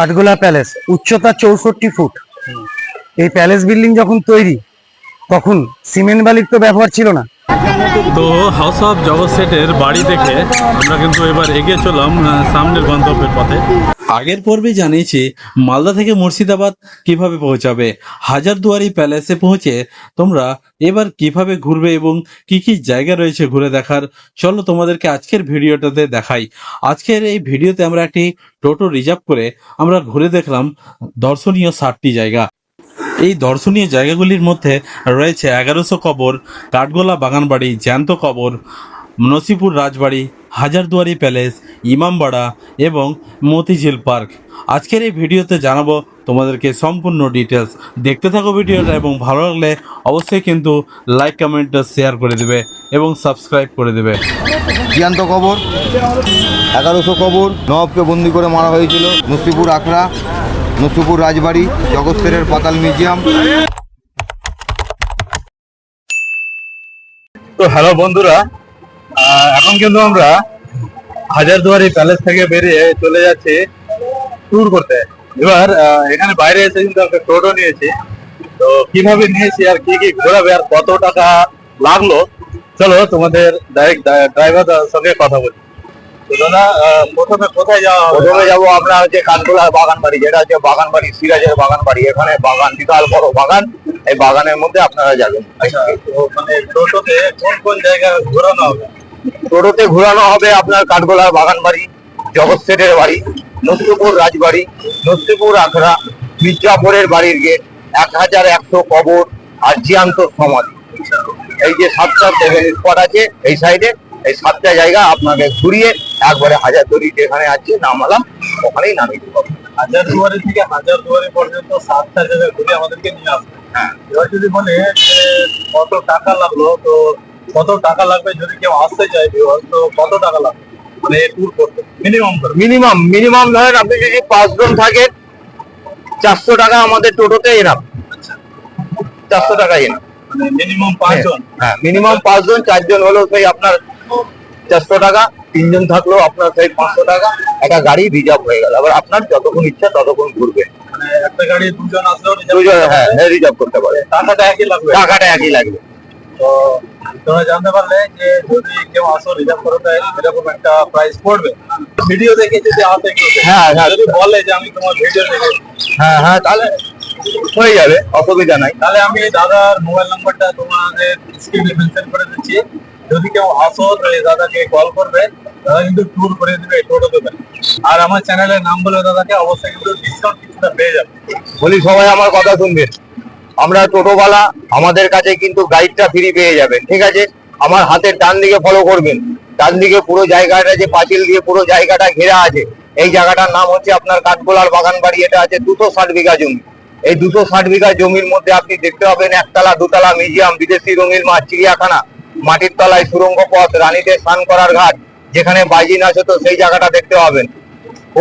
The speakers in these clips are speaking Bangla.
কাঠগোলা প্যালেস, উচ্চতা চৌষট্টি ফুট। এই প্যালেস বিল্ডিং যখন তৈরি, তখন সিমেন্ট বালির তো ব্যবহার ছিল না। তো হাউস অফ জগৎ সেটের বাড়ি দেখে আমরা কিন্তু এবার এগিয়ে চললাম সামনের গন্তব্যের পথে। আগের পর্বে জানিয়েছি মালদা থেকে মুর্শিদাবাদ কীভাবে পৌঁছাবে। হাজারদুয়ারি প্যালেসে পৌঁছে তোমরা এবার কীভাবে ঘুরবে এবং কি কি জায়গা রয়েছে ঘুরে দেখার, চলো তোমাদেরকে আজকের ভিডিওটাতে দেখাই। আজকের এই ভিডিওতে আমরা একটি টোটো রিজার্ভ করে আমরা ঘুরে দেখলাম দর্শনীয় ষাটটি জায়গা। এই দর্শনীয় জায়গাগুলির মধ্যে রয়েছে এগারোশো কবর, কাঠগোলা বাগানবাড়ি, জ্যান্ত কবর, নসিপুর রাজবাড়ি হাজারদুয়ারি প্যালেস ইমামবাড়া এবং মতিঝিল পার্ক। আজকের এই ভিডিওতে জানাব তোমাদেরকে সম্পূর্ণ ডিটেলস দেখতে থাকো ভিডিওটা এবং ভালো লাগলে অবশ্যই কিন্তু লাইক কমেন্ট শেয়ার করে দেবে এবং সাবস্ক্রাইব করে দেবে। জিয়ান্ত কবর এগারোশো কবর নবাবকে বন্দি করে মারা হয়েছিল নসিপুর আখড়া নসিপুর রাজবাড়ি জগৎসেরের পাতাল মিউজিয়াম। তো হ্যালো বন্ধুরা এখন কিন্তু আমরা হাজারদুয়ারি প্যালেস থেকে বেরিয়ে চলে যাচ্ছি ট্যুর করতে। এবার এখানে বাইরে এসে কিন্তু একটা টোটো নিয়েছি। তো কীভাবে নিয়েছি আর কি কি ঘোরাবে আর কত টাকা লাগল? চলো তোমাদের ডাইরেক্ট ড্রাইভার সঙ্গে কথা বলি। দাদা প্রথমে কোথায় যাওয়া প্রথমে যাব আমরা হচ্ছে কানটোলার বাগান বাড়ি যেটা হচ্ছে বাগান বাড়ি সিরাজের বাগান বাড়ি এখানে বাগান বিশাল বড় বাগান। এই বাগানের মধ্যে আপনারা যাবেন। আচ্ছা তো মানে টোটোতে কোন কোন জায়গা ঘোরানো হবে? টোটোতে ঘোরানো হবে আপনার কাঠগোলার বাগান বাড়ি জগৎ সেটের বাড়ি নসিপুর রাজবাড়ি নসিপুর আখড়া মির্জাপুরের বাড়ির গেট এক হাজার একশো কবর আর জিয়ান্ত সমাধি। এই যে সাতটা সেভেন স্পট আছে এই সাইডে এই সাতটা জায়গা আপনাকে ঘুরিয়ে একবারে হাজার তৈরি যেখানে আছে নামালাম ওখানেই নামিয়ে দেবো। হাজার দুয়ারি থেকে হাজার দুয়ারি পর্যন্ত সাতটা জায়গা ঘুরে আমাদেরকে নিয়ে আসবে। হ্যাঁ। এবার যদি বলে কত টাকা লাগল তো কত টাকা লাগবে যদি কেউ আসতে চায় তো কত টাকা লাগবে? মানে ট্যুর করতে। মিনিমাম মিনিমাম মিনিমাম ধরেন আপনি যদি পাঁচজন থাকেন চারশো টাকা আমাদের টোটোতে এনাম চারশো টাকা এনাম মানে মিনিমাম পাঁচজন হ্যাঁ মিনিমাম পাঁচজন চারজন হলেও সেই আপনার চারশো টাকা তিনজন থাকলেও আপনার সেই পাঁচশো টাকা একটা গাড়ি রিজার্ভ হয়ে গেল। আবার আপনার যতক্ষণ ইচ্ছা ততক্ষণ ঘুরবে। মানে একটা গাড়ি দুজন আসলেও দুজন হ্যাঁ রিজার্ভ করতে পারে। টাকাটা একই লাগবে। টাকাটা একই লাগবে। তো তোমরা জানতে পারলে যে যদি কেউ আসো রিজার্ভ করে দেয় এরকম একটা প্রাইস পড়বে। ভিডিও দেখে যদি আসে কেউ হ্যাঁ, হ্যাঁ। যদি বলে যে আমি তোমার ভিডিও দেখে হ্যাঁ হ্যাঁ তাহলে হয়ে যাবে অসুবিধা নাই। তাহলে আমি দাদার মোবাইল নাম্বারটা তোমাদের স্ক্রিনে মেনশন করে দিচ্ছি। যদি কেউ আসো তো এই দাদাকে কল করবে। দাদা কিন্তু ট্যুর করে দিবে টোটো দেবে। আর আমার চ্যানেলের নাম বলে দাদাকে অবশ্যই কিন্তু ডিসকাউন্ট কিছুটা পেয়ে যাবে। বলি সবাই আমার কথা শুনবেন আমরা টোটোওয়ালা, আমাদের কাছে কিন্তু গাইডটা ফ্রি পেয়ে যাবেন, ঠিক আছে? আমার হাতের ডান দিকে ফলো করবেন। ডান দিকে পুরো জায়গাটা যে পাঁচিল দিয়ে পুরো জায়গাটা ঘেরা আছে, এই জায়গাটার নাম হচ্ছে আপনার কাঠগোলার বাগান বাড়ি এটা আছে দুশো ষাট বিঘা জমি। এই দুশো ষাট বিঘা জমির মধ্যে আপনি দেখতে পাবেন একতলা, দুতলা মিউজিয়াম, বিদেশি রঙিন মাছ, চিড়িয়াখানা, মাটির তলায় সুরঙ্গ পথ, রানীদের স্নান করার ঘাট, যেখানে বাইজি নাচ হতো সেই জায়গাটা দেখতে পাবেন।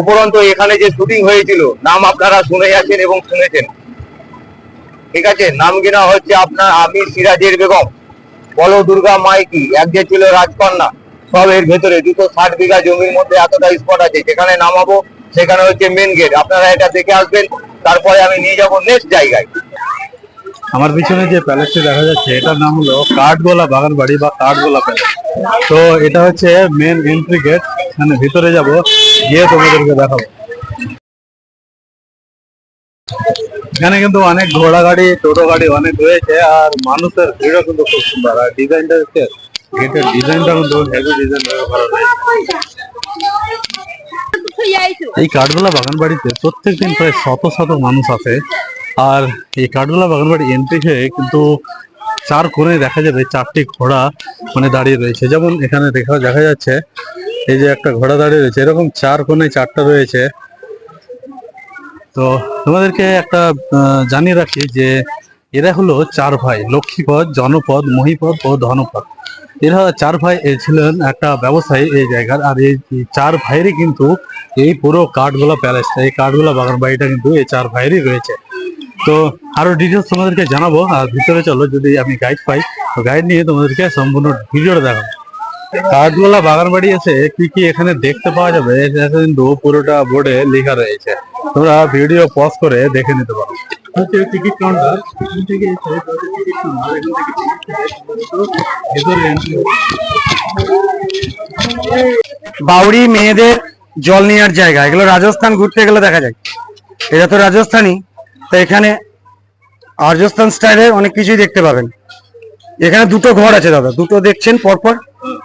উপরন্তু এখানে যে শুটিং হয়েছিল, নাম আপনারা শুনে আছেন এবং শুনেছেন। ঠিক আছে? নাম কিনা হচ্ছে আপনার আমি সিরাজের বেগম। বলো, দুর্গা মাইকি এক যে ছিল রাজকন্যা, সব এর ভেতরে দুশো ষাট বিঘা জমির মধ্যে এতটা স্পট আছে, যেখানে নামাবো, সেখানে হচ্ছে মেন গেট আপনারা এটা দেখে আসবেন, তারপরে আমি নিয়ে যাব নেক্সট জায়গায়। আমার পিছনে যে প্যালেসটি দেখা যাচ্ছে, এটার নাম হলো কাঠগোলা বাগান বাড়ি বা কাঠগোলা প্যালেস তো এটা হচ্ছে মেন এন্ট্রি গেট মানে ভিতরে যাব, গিয়ে তোমাদেরকে দেখাবো। এখানে কিন্তু অনেক ঘোড়া গাড়ি, টোটো গাড়ি অনেক রয়েছে, আর মানুষের ভিড়ও কিন্তু খুব সুন্দর। আর ডিজাইনটা হচ্ছে গেটের ডিজাইনটা কিন্তু হেভি ডিজাইন ভালো এই কাঠগোলা বাগান বাড়িতে প্রত্যেক দিন প্রায় শত শত মানুষ আছে আর এই কাঠগোলা বাগান বাড়ি এন্ট্রি হয়ে কিন্তু চার কোণে দেখা যাবে চারটি ঘোড়া মানে দাঁড়িয়ে রয়েছে। যেমন এখানে দেখা দেখা যাচ্ছে, এই যে একটা ঘোড়া দাঁড়িয়ে রয়েছে, এরকম চার কোণে চারটা রয়েছে। তো তোমাদেরকে একটা জানিয়ে রাখি যে এরা হলো চার ভাই, লক্ষ্মীপদ, জনপদ, মহিপদ ও ধনপদ। এরা চার ভাই ছিলেন একটা ব্যবসায়ী এই জায়গার, আর এই চার ভাইয়েরই কিন্তু এই পুরো কাঠগোলা প্যালেসটা এই কাঠগোলা বাগান বাড়িটা কিন্তু এই চার ভাইয়েরই রয়েছে। তো আরও ডিটেলস তোমাদেরকে জানাব, আর ভিতরে চলো, যদি আমি গাইড পাই, তো গাইড নিয়ে তোমাদেরকে সম্পূর্ণ ভিডিওটা দেখাবো। কাঠগোলা বাগান বাড়ি আছে কি কি এখানে দেখতে পাওয়া যাবে? কিন্তু পুরোটা বোর্ডে লেখা রয়েছে। তোমরা ভিডিও পজ করে দেখে নিতে পারো। হচ্ছে টিকিট কাউন্টার এখান থেকে টিকিট কাউন্টার এখান থেকে ভেতরে বাউরি মেয়েদের জল নেওয়ার জায়গা। এগুলো রাজস্থান ঘুরতে গেলে দেখা যায়। এটা তো রাজস্থানী। তো এখানে রাজস্থান স্টাইলের অনেক কিছুই দেখতে পাবেন। এখানে দুটো ঘর আছে দাদা। দুটো দেখছেন পরপর।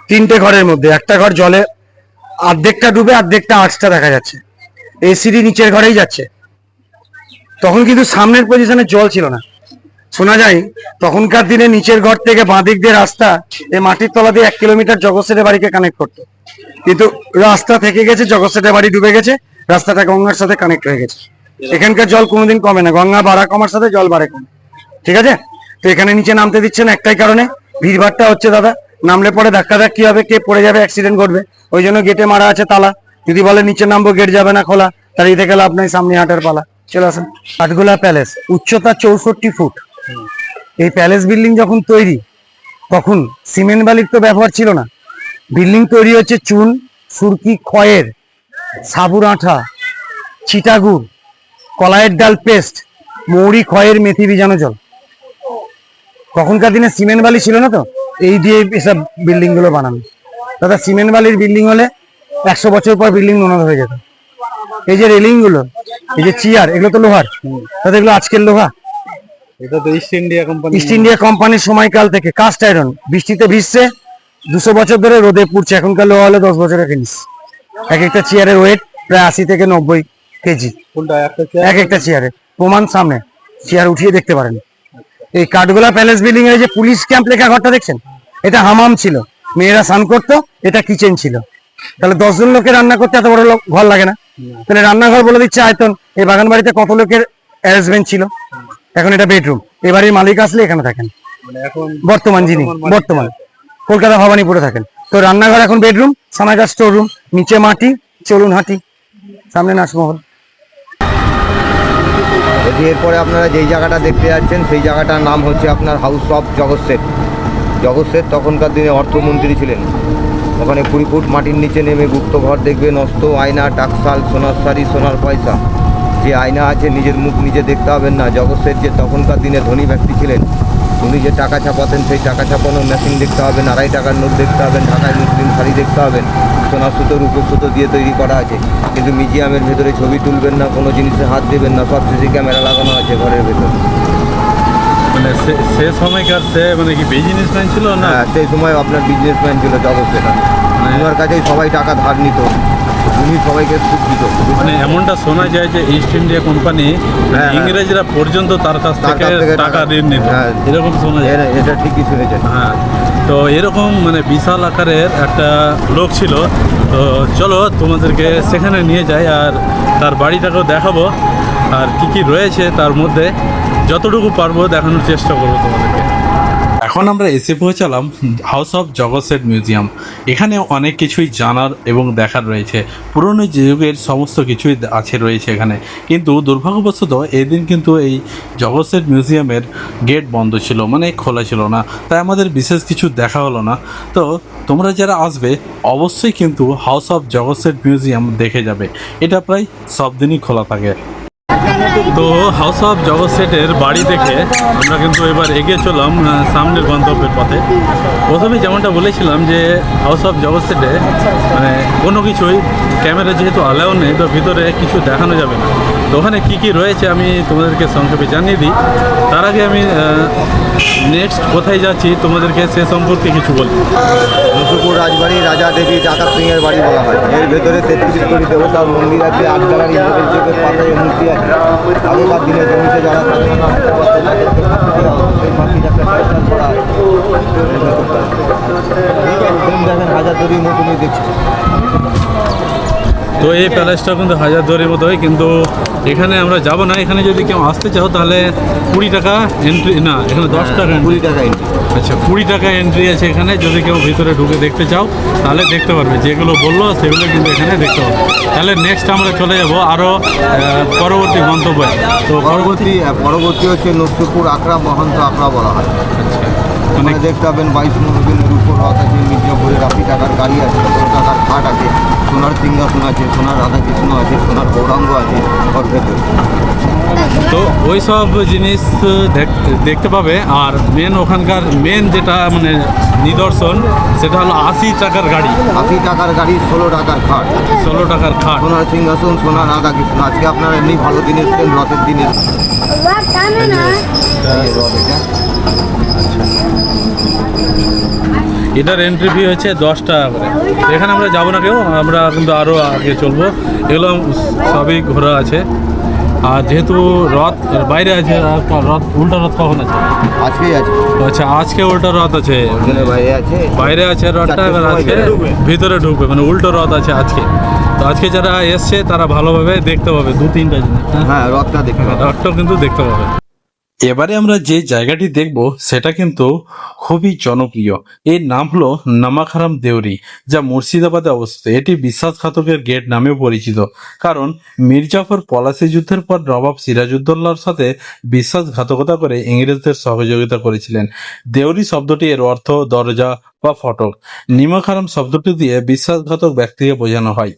তিনটে ঘরের মধ্যে। একটা ঘর জলে অর্ধেকটা ডুবে অর্ধেকটা আঁচটা দেখা যাচ্ছে। এসিডি নিচের ঘরেই যাচ্ছে। তখন কিন্তু সামনের পজিশনে জল ছিল না। শোনা যায়, তখনকার দিনে নিচের ঘর থেকে বাঁদিক দিয়ে রাস্তা এই মাটির তলা দিয়ে এক কিলোমিটার জগৎসেটের বাড়িকে কানেক্ট করতো। কিন্তু রাস্তা থেকে গেছে জগৎসেটের বাড়ি ডুবে গেছে, রাস্তাটা গঙ্গার সাথে কানেক্ট হয়ে গেছে। এখানকার জল কোনোদিন কমে না। গঙ্গা বাড়া কমার সাথে জল বাড়ে কমে। ঠিক আছে? তো এখানে নিচে নামতে দিচ্ছে না একটাই কারণে। ভিড়ভাড়টা হচ্ছে দাদা। নামলে পরে ধাক্কা ধাক্কি হবে, কে পড়ে যাবে অ্যাক্সিডেন্ট ঘটবে। ওই জন্য গেটে মারা আছে তালা। যদি বলে নিচে নামবো গেট যাবে না খোলা দাঁড়িয়ে থেকে লাভ নাই, সামনে হাটের পালা। চলে আসেন। কাঠগোলা প্যালেস উচ্চতা চৌষট্টি ফুট। এই প্যালেস বিল্ডিং যখন তৈরি, তখন সিমেন্ট বালির তো ব্যবহার ছিল না। বিল্ডিং তৈরি হচ্ছে চুন, সুরকি, খয়ের, সাবুর আঠা, চিটাগুড়, কলাইয়ের ডাল পেস্ট মৌরি, খয়ের, মেথি ভিজানো জল। তখনকার দিনে সিমেন্ট বালি ছিল না তো? এই দিয়ে এসব বিল্ডিংগুলো বানানো। দাদা সিমেন্ট বালির বিল্ডিং হলে একশো বছর পর বিল্ডিং নোনদ হয়ে যেত। এই যে রেলিংগুলো এই যে চেয়ার এগুলো তো লোহার। দাদা এগুলো আজকের লোহা। এটা তো East India company East India কোম্পানির সময়কাল থেকে কাস্ট আয়রন বৃষ্টিতে ভিজছে দুশো বছর ধরে রোদে পুড়ছে এখনকার লোহা হলে দশ বছরের জিনিস। এক একটা চেয়ারের ওয়েট প্রায় আশি থেকে নব্বই কেজি। এক একটা চেয়ারে প্রমাণ সামনে চেয়ার উঠিয়ে দেখতে পারেন। এই কাঠগোলা প্যালেস বিল্ডিং এর যে পুলিশ ক্যাম্প লেখা ঘরটা দেখছেন? এটা হামাম ছিল। মেয়েরা স্নান করতো এটা কিচেন ছিল। তাহলে দশজন লোকের রান্না করতে এত বড় লোক ঘর লাগে না। তাহলে রান্নাঘর বলে দিচ্ছে আয়তন। এই বাগান বাড়িতে কত লোকের অ্যারেঞ্জমেন্ট ছিল? এখন এটা বেডরুম এবারে মালিক আসলে এখানে থাকেন। মানে বর্তমান যিনি বর্তমান কলকাতা ভবানীপুরে থাকেন। তো রান্নাঘর এখন বেডরুম সামাইকার স্টোর রুম নিচে মাটি চলুন হাঁটি। সামনে নাচমহল। বলছি এরপরে আপনারা যেই জায়গাটা দেখতে যাচ্ছেন, সেই জায়গাটার নাম হচ্ছে আপনার হাউস অফ জগৎ শেঠ জগৎ তখনকার দিনে অর্থমন্ত্রী ছিলেন। ওখানে কুড়ি ফুট মাটির নিচে নেমে গুপ্ত ঘর দেখবেন অস্ত আয়না, টাকশাল, সোনার শাড়ি, সোনার পয়সা। যে আয়না আছে, নিজের মুখ নিজে দেখতে হবেন না। জগৎ যে তখনকার দিনে ধনী ব্যক্তি ছিলেন, উনি যে টাকা ছাপাতেন, সেই টাকা ছাপানোর মেশিন দেখতে হবেন আড়াই টাকার নোট দেখতে হবেন ঢাকায় মুসলিম শাড়ি দেখতে হবেন সোনার সুতো রূপোর সুতো দিয়ে তৈরি করা আছে। কিন্তু মিউজিয়ামের ভেতরে ছবি তুলবেন না কোনো জিনিসে হাত দেবেন না সব সিসি ক্যামেরা লাগানো আছে ঘরের ভেতরে। মানে সে- সে সময়কার সে মানে কি বিজনেসম্যান ছিল না? হ্যাঁ সেই সময় আপনার বিজনেসম্যান ছিল জগৎ সেটা ওনার কাছেই সবাই টাকা ধার নিত। উনি সবাইকে সুখ দিত। মানে এমনটা শোনা যায় যে ইস্ট ইন্ডিয়া কোম্পানি হ্যাঁ। ইংরেজরা পর্যন্ত তার কাছ থেকে টাকা টাকা- ঋণ নিত। হ্যাঁ। এরকম শোনা যায়। এটা ঠিকই শুনেছেন। হ্যাঁ। তো এরকম মানে বিশাল আকারের একটা লোক ছিল। তো চলো তোমাদেরকে সেখানে নিয়ে যাই আর তার বাড়িটাকেও দেখাবো। আর কি কি রয়েছে তার মধ্যে যতটুকু পারব দেখানোর চেষ্টা করব তোমাদেরকে এখন আমরা এসে পৌঁছালাম হাউস অফ জগৎসেট মিউজিয়াম এখানে অনেক কিছুই জানার এবং দেখার রয়েছে। পুরনো যুগের সমস্ত কিছুই আছে রয়েছে এখানে। কিন্তু দুর্ভাগ্যবশত এদিন কিন্তু এই জগৎসেট মিউজিয়ামের গেট বন্ধ ছিল মানে খোলা ছিল না। তাই আমাদের বিশেষ কিছু দেখা হলো না। তো তোমরা যারা আসবে, অবশ্যই কিন্তু হাউস অফ জগৎসেট মিউজিয়াম দেখে যাবে। এটা প্রায় সব দিনই খোলা থাকে। তো হাউস অফ জগৎ সেটের বাড়ি দেখে আমরা কিন্তু এবার এগিয়ে চললাম সামনের গন্তব্যের পথে। প্রথমে যেমনটা বলেছিলাম যে হাউস অফ জগৎ সেটে মানে কোনো কিছুই, ক্যামেরা যেহেতু অ্যালাউ নেই, তো ভিতরে কিছু দেখানো যাবে না। ওখানে কী কী রয়েছে আমি তোমাদেরকে সংক্ষেপে জানিয়ে দিই। তার আগে আমি নেক্সট কোথায় যাচ্ছি তোমাদেরকে সে সম্পর্কে কিছু বলি। মুসুপুর রাজবাড়ি রাজা দেবী ডাকাত সিং এর বাড়ি বলা হয়। এর ভেতরে তেত্রিশ কোটি দেবতার মন্দির আছে, আট গ্যালারি পাতায় মূর্তি আছে। আগেকার দিনে জমিতে যারা। দেখেন হাজার মতনই দেখছি? তো এই প্যালেসটা কিন্তু হাজার দুয়ারির মতো হয় কিন্তু এখানে আমরা যাব না। এখানে যদি কেউ আসতে চাও তাহলে কুড়ি টাকা এন্ট্রি না এখানে দশ টাকা কুড়ি টাকা এন্ট্রি আচ্ছা কুড়ি টাকা এন্ট্রি আছে এখানে। যদি কেউ ভিতরে ঢুকে দেখতে চাও তাহলে দেখতে পারবে। যেগুলো বলল সেগুলো কিন্তু এখানে দেখতে পারবে। তাহলে নেক্সট আমরা চলে যাব আরও পরবর্তী গন্তব্যে। তো পরবর্তী পরবর্তী হচ্ছে নসরুপুর আখড়া মহন্ত আখড়া বলা হয়। আচ্ছা। মানে দেখতে পাবেন বাইশ মনোজনের উপর রথ আছে মির্জাপুরের আশি টাকার গাড়ি আছে টাকার খাট আছে। সোনার সিংহাসন আছে সোনার রাধাকৃষ্ণ আছে সোনার গৌরাঙ্গ আছে ওর ভেতরে তো ওই সব জিনিস দেখ- দেখতে পাবে। আর মেন ওখানকার মেন যেটা মানে নিদর্শন সেটা হলো আশি টাকার গাড়ি। আশি টাকার গাড়ি ষোলো টাকার খাট। ষোলো টাকার খাট। সোনার সিংহাসন সোনার রাধাকৃষ্ণ। আজকে আপনারা এমনি ভালো দিন এসছেন রথের দিন এসছেন। রথ এটা। এটার এন্ট্রি ফি হচ্ছে দশ টাকা করে। এখানে আমরা যাব না কেউ আমরা কিন্তু আরও আগে চলবো। এগুলো সবই ঘোরা আছে। আর যেহেতু রথ বাইরে আছে রথ উল্টা রথ কখন আছে? আজকেই আছে। আচ্ছা আজকে উল্টো রথ আছে। বাইরে আছে। রথটা এবার আজকে। ভিতরে ঢুকবে মানে উল্টো রথ আছে আজকে। তো আজকে যারা এসছে তারা ভালোভাবে দেখতে পাবে দু তিনটা জিনিস হ্যাঁ? হ্যাঁ রথটা দেখতে পাবেন রথটাও কিন্তু দেখতে পাবে। এবারে আমরা যে জায়গাটি দেখব, সেটা কিন্তু খুবই জনপ্রিয়। এর নাম হলো নামাখারাম দেউরি, যা মুর্শিদাবাদে অবস্থিত। এটি বিশ্বাসঘাতকের গেট নামেও পরিচিত, কারণ মির্জাফর পলাশি যুদ্ধের পর নবাব সিরাজউদ্দৌলার সাথে বিশ্বাসঘাতকতা করে ইংরেজদের সহযোগিতা করেছিলেন। দেউরি শব্দটি এর অর্থ দরজা বা ফটক। নিমাখারাম শব্দটি দিয়ে বিশ্বাসঘাতক ব্যক্তিকে বোঝানো হয়।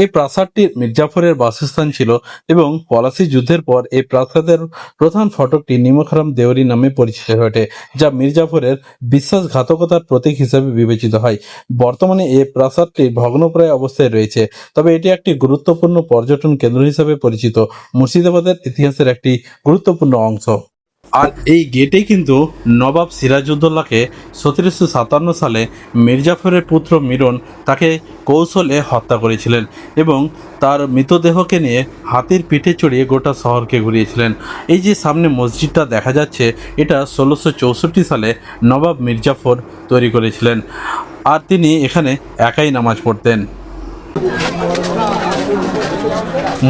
এই প্রাসাদটি মির্জাফরের বাসস্থান ছিল এবং পলাশি যুদ্ধের পর এই প্রাসাদের প্রধান ফটকটি নিমখারাম দেওরি নামে পরিচিত ওঠে যা মির্জাফরের বিশ্বাসঘাতকতার প্রতীক হিসেবে বিবেচিত হয়। বর্তমানে এই প্রাসাদটি ভগ্নপ্রায় অবস্থায় রয়েছে, তবে এটি একটি গুরুত্বপূর্ণ পর্যটন কেন্দ্র হিসেবে পরিচিত। মুর্শিদাবাদের ইতিহাসের একটি গুরুত্বপূর্ণ অংশ। আর এই গেটে কিন্তু নবাব সিরাজউদ্দৌলাকে সতেরোশো সাতান্ন সালে মির্জাফরের পুত্র মিরন তাকে কৌশলে হত্যা করেছিলেন এবং তার মৃতদেহকে নিয়ে হাতির পিঠে চড়িয়ে গোটা শহরকে ঘুরিয়েছিলেন। এই যে সামনে মসজিদটা দেখা যাচ্ছে, এটা ষোলোশো চৌষট্টি সালে নবাব মির্জাফর তৈরি করেছিলেন আর তিনি এখানে একাই নামাজ পড়তেন।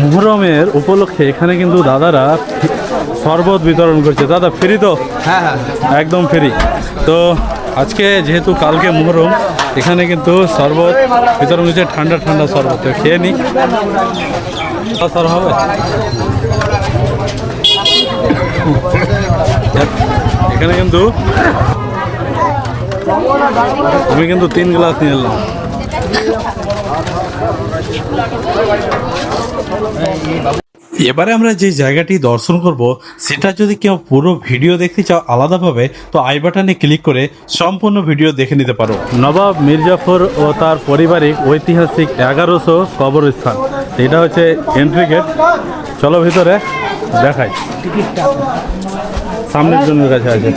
মুহরমের উপলক্ষে এখানে কিন্তু দাদারা শরবত বিতরণ করছে। দাদা ফ্রি তো? হ্যাঁ হ্যাঁ। একদম ফ্রি তো আজকে যেহেতু কালকে মুহরম এখানে কিন্তু শরবত বিতরণ হচ্ছে ঠান্ডা ঠান্ডা শরবত। তো খেয়ে নি। স্যার হবে? এখানে কিন্তু আমি কিন্তু তিন গ্লাস নিয়ে এলাম। এবারে আমরা যে জায়গাটি দর্শন করব সেটা যদি কেউ পুরো ভিডিও দেখতে চাও আলাদাভাবে তো আই বাটনে ক্লিক করে সম্পূর্ণ ভিডিও দেখে নিতে পারো। নবাব মির্জাফর ও তার পারিবারিক ঐতিহাসিক এগারোশো কবরস্থান। এটা হচ্ছে এন্ট্রি গেট চলো ভিতরে দেখাই। সামনের জন্য কাছে আছে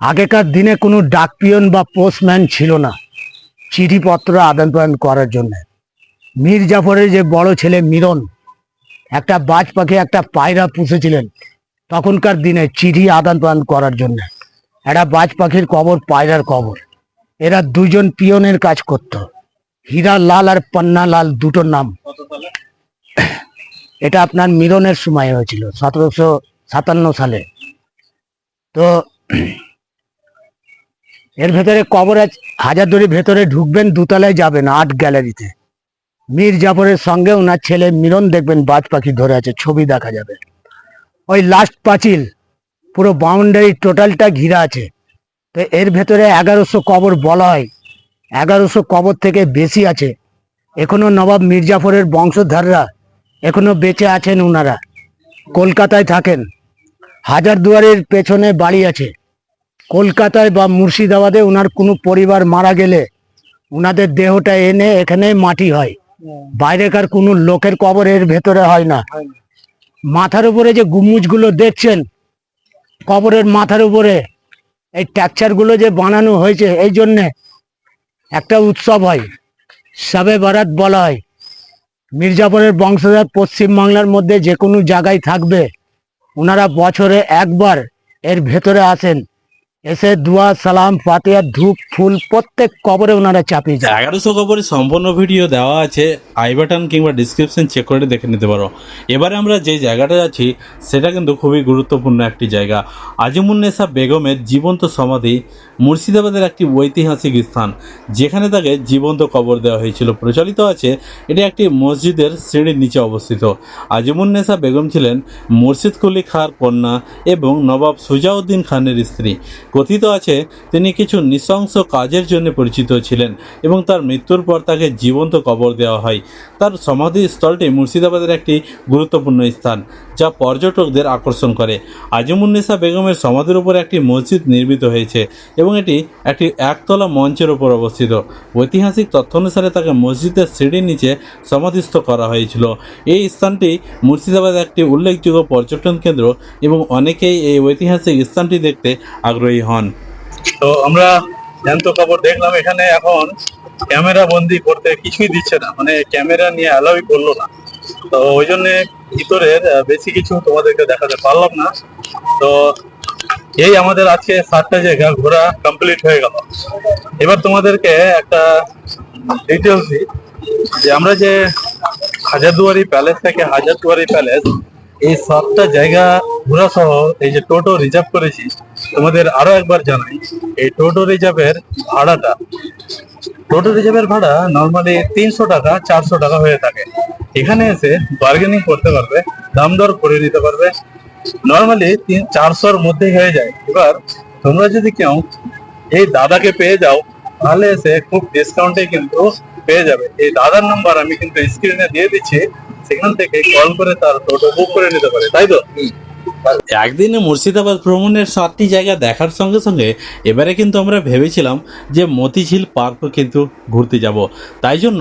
আগেকার দিনে কোনো ডাকপিয়ন বা পোস্টম্যান ছিল না। চিঠিপত্র আদান প্রদান করার জন্য। মীর জাফরের যে বড় ছেলে মিরন, একটা বাজ পাখি একটা পায়রা পুষেছিলেন তখনকার দিনে চিঠি আদান প্রদান করার জন্য। একটা বাজ পাখির কবর, পায়রার কবর। এরা দুজন পিয়নের কাজ করত। হীরা লাল আর পান্না লাল দুটোর নাম। এটা আপনার মিরনের সময় হয়েছিল, সতেরোশো সাতান্ন সালে। তো এর ভেতরে কবর আছে হাজারদুয়ারি ভেতরে ঢুকবেন, দুতলায় যাবেন, আর্ট গ্যালারিতে। মীর জাফরের সঙ্গে ওনার ছেলে মিরন দেখবেন, বাজ পাখি ধরে আছে, ছবি দেখা যাবে। ওই লাস্ট পাঁচিল, পুরো বাউন্ডারি টোটালটা ঘিরা আছে। তো এর ভেতরে এগারোশো কবর বলা হয়। এগারোশো কবর থেকে বেশি আছে। এখনও নবাব মির্জাফরের বংশধররা এখনও বেঁচে আছেন ওনারা কলকাতায় থাকেন। হাজারদুয়ারির পেছনে বাড়ি আছে। কলকাতায় বা মুর্শিদাবাদে ওনার কোনো পরিবার মারা গেলে ওনাদের দেহটা এনে এখানে মাটি হয়। বাইরেকার কোনো লোকের কবর এর ভেতরে হয় না। মাথার উপরে যে গুম্বুজগুলো দেখছেন, কবরের মাথার উপরে এই ট্যাকচারগুলো যে বানানো হয়েছে, এই জন্যে একটা উৎসব হয়। সবে বারাত বলা হয়। মির্জাপুরের বংশধর পশ্চিমবাংলার মধ্যে যে কোনো জায়গায় থাকবে ওনারা বছরে একবার এর ভেতরে আসেন। এসে দুয়া, সালাম পাতিয়ার ধূপ, ফুল, প্রত্যেক কবরে ওনারা চাপিয়ে যায় এগারোশো কবরের সম্পূর্ণ ভিডিও দেওয়া আছে, আই বাটন কিংবা ডিসক্রিপশন চেক করে দেখে নিতে পারো। এবারে আমরা যে জায়গাটা যাচ্ছি, সেটা কিন্তু খুবই গুরুত্বপূর্ণ একটি জায়গা। আজিমুন্নেসা বেগমের জীবন্ত সমাধি মুর্শিদাবাদের একটি ঐতিহাসিক স্থান, যেখানে তাকে জীবন্ত কবর দেওয়া হয়েছিল। প্রচলিত আছে, এটি একটি মসজিদের শ্রেণির নিচে অবস্থিত। আজিমুন্নেসা বেগম ছিলেন মুর্শিদ কুলি খাঁর কন্যা এবং নবাব সুজাউদ্দিন খানের স্ত্রী। কথিত আছে, তিনি কিছু নৃশংস কাজের জন্য পরিচিত ছিলেন এবং তার মৃত্যুর পর তাকে জীবন্ত কবর দেওয়া হয়। তার সমাধি স্থলটি মুর্শিদাবাদের একটি গুরুত্বপূর্ণ স্থান। যা পর্যটকদের আকর্ষণ করে। আজিমুন্নেসা বেগমের সমাধির উপর একটি মসজিদ নির্মিত হয়েছে এবং এটি একটি একতলা মঞ্চের উপর অবস্থিত। ঐতিহাসিক তথ্য অনুসারে তাকে মসজিদের সিঁড়ির নিচে সমাধিস্থ করা হয়েছিল। এই স্থানটি মুর্শিদাবাদ একটি উল্লেখযোগ্য পর্যটন কেন্দ্র এবং অনেকেই এই ঐতিহাসিক স্থানটি দেখতে আগ্রহী হন। তো আমরা জ্যান্ত খবর দেখলাম এখানে এখন ক্যামেরা বন্দি করতে কিছুই দিচ্ছে না। মানে ক্যামেরা নিয়ে অ্যালাউই করল না। তো ওই জন্য ভিতরের বেশি কিছু তোমাদেরকে দেখাতে পারলাম না। তো এই আমাদের আজকে সাতটা জায়গা ঘোরা কমপ্লিট হয়ে গেল। এবার তোমাদেরকে একটা ডিটেলস দিই, যে আমরা যে হাজারদুয়ারি প্যালেস থেকে হাজারদুয়ারি প্যালেস এই সাতটা জায়গা ঘোরা সহ এই যে টোটো রিজার্ভ করেছি, তোমাদের আরও একবার জানাই, এই টোটো রিজার্ভের ভাড়াটা, টোটো রিজার্ভের ভাড়া নর্মালি তিনশো টাকা, চারশো টাকা হয়ে থাকে। এখানে এসে বার্গেনিং করতে পারবে, দাম দর করে নিতে পারবে। নর্মালি তিন, চারশোর মধ্যে হয়ে যায়। এবার তোমরা যদি কেউ এই দাদাকে পেয়ে যাও, তাহলে এসে খুব ডিসকাউন্টে কিন্তু পেয়ে যাবে। এই দাদার নাম্বার আমি কিন্তু স্ক্রিনে দিয়ে দিচ্ছি। সেখান থেকে কল করে তার টোটো বুক করে নিতে পারে। তাই তো? একদিনে মুর্শিদাবাদ ভ্রমণের সাতটি জায়গা দেখার সঙ্গে সঙ্গে এবারে কিন্তু আমরা ভেবেছিলাম যে মতিঝিল পার্কও কিন্তু ঘুরতে যাব। তাই জন্য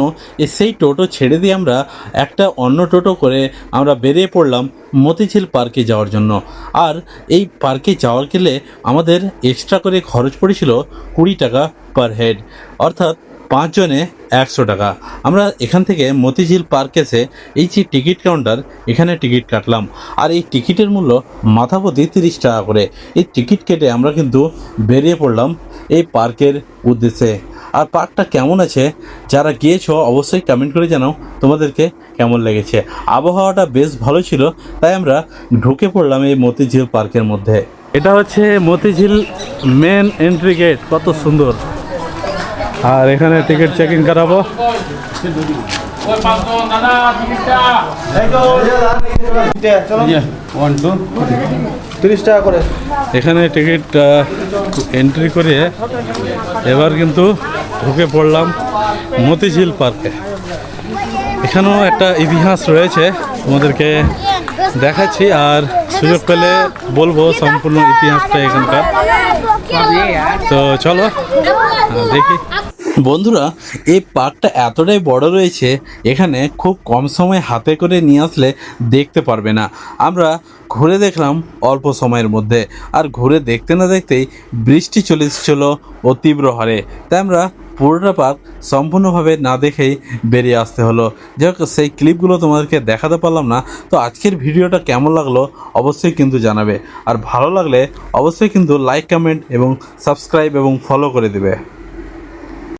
সেই টোটো ছেড়ে দিয়ে আমরা একটা অন্য টোটো করে আমরা বেরিয়ে পড়লাম মতিঝিল পার্কে যাওয়ার জন্য। আর এই পার্কে যাওয়ার গেলে আমাদের এক্সট্রা করে খরচ পড়েছিল কুড়ি টাকা পার হেড। অর্থাৎ পাঁচজনে একশো টাকা। আমরা এখান থেকে মতিঝিল পার্ক এসে এই যে টিকিট কাউন্টার, এখানে টিকিট কাটলাম। আর এই টিকিটের মূল্য মাথাপতি তিরিশ টাকা করে। এই টিকিট কেটে আমরা কিন্তু বেরিয়ে পড়লাম এই পার্কের উদ্দেশ্যে। আর পার্কটা কেমন আছে? যারা গিয়েছো অবশ্যই কমেন্ট করে জানাও তোমাদেরকে কেমন লেগেছে। আবহাওয়াটা বেশ ভালো ছিল, তাই আমরা ঢুকে পড়লাম এই মতিঝিল পার্কের মধ্যে। এটা হচ্ছে মতিঝিল মেন এন্ট্রি গেট কত সুন্দর। আর এখানে টিকিট চেকিং করাবো। তিরিশ টাকা করে। এখানে টিকিট এন্ট্রি করে এবার কিন্তু ঢুকে পড়লাম মতিঝিল পার্কে এখানেও একটা ইতিহাস রয়েছে তোমাদেরকে দেখাচ্ছি আর সুযোগ পেলে বলব সম্পূর্ণ ইতিহাসটা এখানকার। তো চলো দেখি। বন্ধুরা, এই পার্কটা এতটাই বড় রয়েছে, এখানে খুব কম সময় হাতে করে নিয়ে আসলে দেখতে পারবে না। আমরা ঘুরে দেখলাম অল্প সময়ের মধ্যে, আর ঘুরে দেখতে না দেখতেই বৃষ্টি চলে এসেছিল ও তীব্র হারে তাই আমরা পুরোটা পার্ক সম্পূর্ণভাবে না দেখেই বেরিয়ে আসতে হলো। যাই হোক, সেই ক্লিপগুলো তোমাদেরকে দেখাতে পারলাম না। তো আজকের ভিডিওটা কেমন লাগল অবশ্যই কিন্তু জানাবে। আর ভালো লাগলে অবশ্যই কিন্তু লাইক কমেন্ট এবং সাবস্ক্রাইব এবং ফলো করে দেবে।